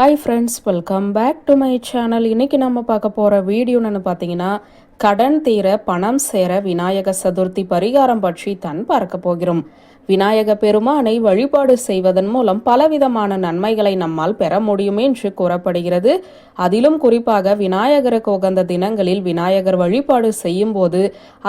Hi friends welcome back to my channel இன்னைக்கு நம்ம பார்க்க போகிற வீடியோன்னு பார்த்தீங்கன்னா கடன் தீர பணம் சேர விநாயக சதுர்த்தி பரிகாரம் பற்றி தான் பார்க்க போகிறோம். விநாயக பெருமானை வழிபாடு செய்வதன் மூலம் பலவிதமான நன்மைகளை நம்மால் பெற முடியும் என்று கூறப்படுகிறது. அதிலும் குறிப்பாக விநாயகருக்கு உகந்த தினங்களில் விநாயகர் வழிபாடு செய்யும் போது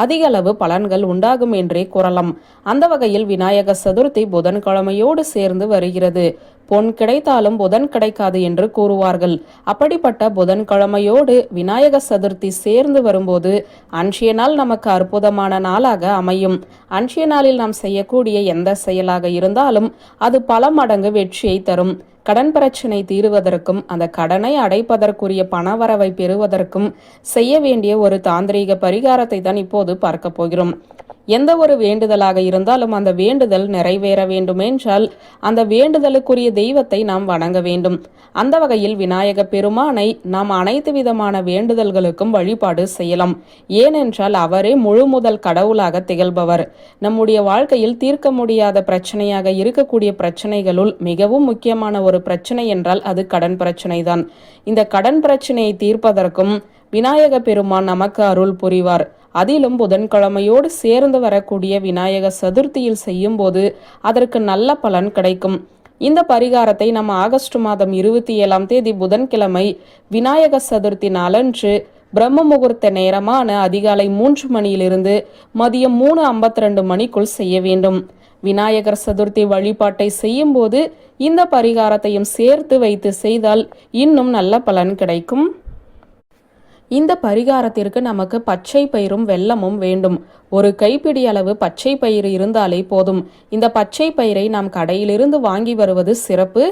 அதிக அளவு பலன்கள் உண்டாகும் என்றே கூறலாம். அந்த வகையில் விநாயக சதுர்த்தி புதன்கிழமையோடு சேர்ந்து வருகிறது. பொன் கிடைத்தாலும் புதன் கிடைக்காது என்று கூறுவார்கள். அப்படிப்பட்ட புதன்கிழமையோடு விநாயக சதுர்த்தி சேர்ந்து வரும்போது அன்றைய நாள் நமக்கு அற்புதமான நாளாக அமையும். அன்றைய நாளில் நாம் செய்யக்கூடிய எந்த செயலாக இருந்தாலும் அது பல மடங்கு வெற்றியை தரும். கடன் பிரச்சனை தீருவதற்கும் அந்த கடனை அடைப்பதற்குரிய பணவரவை பெறுவதற்கும் செய்ய வேண்டிய ஒரு தாந்திரீக பரிகாரத்தை தான் இப்போது பார்க்க போகிறோம். எந்த ஒரு வேண்டுதலாக இருந்தாலும் அந்த வேண்டுதல் நிறைவேற வேண்டுமென்றால் அந்த வேண்டுதலுக்குரிய தெய்வத்தை நாம் வணங்க வேண்டும். அந்த வகையில் விநாயக பெருமானை நாம் அனைத்து விதமான வேண்டுதல்களுக்கும் வழிபாடு செய்யலாம். ஏனென்றால் அவரே முழு முதல் கடவுளாக திகழ்பவர். நம்முடைய வாழ்க்கையில் தீர்க்க முடியாத பிரச்சனையாக இருக்கக்கூடிய பிரச்சனைகளுள் மிகவும் முக்கியமான ஒரு ஒரு பிரச்சனை என்றால் அது கடன் பிரச்சனை தான் இந்த கடன் பிரச்சனையை தீர்ப்பதற்கும் விநாயக பெருமான் நமக்கு அருள் புரிவார். அதிலும் புதன்கிழமையோடு சேர்ந்து வரக்கூடிய விநாயக சதுர்த்தியில் செய்யும்போது அதற்கு நல்ல பலன் கிடைக்கும். இந்த பரிகாரத்தை நம்ம ஆகஸ்ட் மாதம் இருபத்தி ஏழாம் தேதி புதன்கிழமை விநாயக சதுர்த்தி நாளன்று பிரம்ம முகூர்த்த நேரமான அதிகாலை மூன்று மணியிலிருந்து மதியம் மூணு ஐம்பத்தி ரெண்டு மணிக்குள் செய்ய வேண்டும். விநாயகர் சதுர்த்தி வழிபாட்டை செய்யும்போது இந்த பரிகாரத்தையும் சேர்த்து வைத்து செய்தால் இன்னும் நல்ல பலன் கிடைக்கும். இந்த பரிகாரத்திற்கு நமக்கு பச்சை பயிரும் வெல்லமும் வேண்டும். ஒரு கைப்பிடி அளவு பச்சை பயிர் இருந்தாலே போதும். இந்த பச்சை பயிரை நாம் கடையிலிருந்து வாங்கி வருவது சிறப்பு.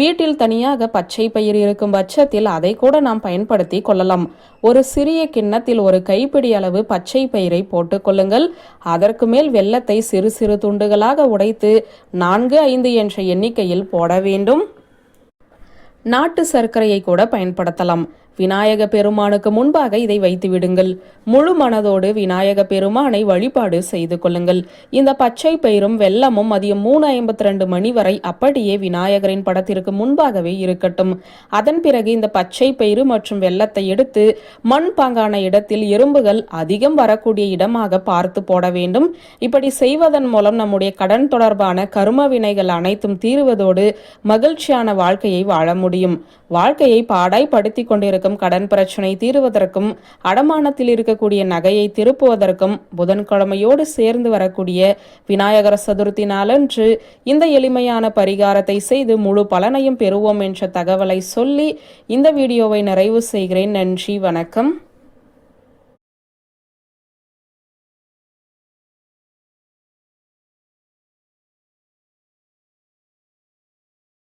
வீட்டில் தனியாக பச்சை பயிர் இருக்கும் பட்சத்தில் அதை கூட நாம் பயன்படுத்தி கொள்ளலாம். ஒரு சிறிய கிண்ணத்தில் ஒரு கைப்பிடி அளவு பச்சை பயிரை போட்டுக்கொள்ளுங்கள் அதற்கு மேல் வெள்ளத்தை சிறு சிறு துண்டுகளாக உடைத்து நான்கு ஐந்து என்ற எண்ணிக்கையில் போட வேண்டும். நாட்டு சர்க்கரையை கூட பயன்படுத்தலாம். விநாயக பெருமானுக்கு முன்பாக இதை வைத்து விடுங்கள். முழு மனதோடு விநாயக பெருமானை வழிபாடு செய்து கொள்ளுங்கள். இந்த பச்சை பயிரும் வெள்ளமும் மதியம் மூணு ஐம்பத்தி ரெண்டு மணி வரை அப்படியே விநாயகரின் படத்திற்கு முன்பாகவே இருக்கட்டும். அதன் பிறகு இந்த பச்சை பயிறு மற்றும் வெள்ளத்தை எடுத்து மண் பாங்கான இடத்தில் எறும்புகள் அதிகம் வரக்கூடிய இடமாக பார்த்து போட வேண்டும். இப்படி செய்வதன் மூலம் நம்முடைய கடன் தொடர்பான கரும வினைகள் அனைத்தும் தீருவதோடு மகிழ்ச்சியான வாழ்க்கையை வாழ முடியும். வாழ்க்கையை பாடாய்படுத்தி கொண்டிருக்க இருக்கும் கடன் பிரச்சினை தீருவதற்கும் அடமானத்தில் இருக்கக்கூடிய நகையை திருப்புவதற்கும் புதன்கிழமையோடு சேர்ந்து வரக்கூடிய விநாயகர சதுர்த்தி நாளன்று இந்த எளிமையான பரிகாரத்தை செய்து முழு பலனையும் பெறுவோம் என்ற தகவலை சொல்லி இந்த வீடியோவை நிறைவு செய்கிறேன். நன்றி வணக்கம்.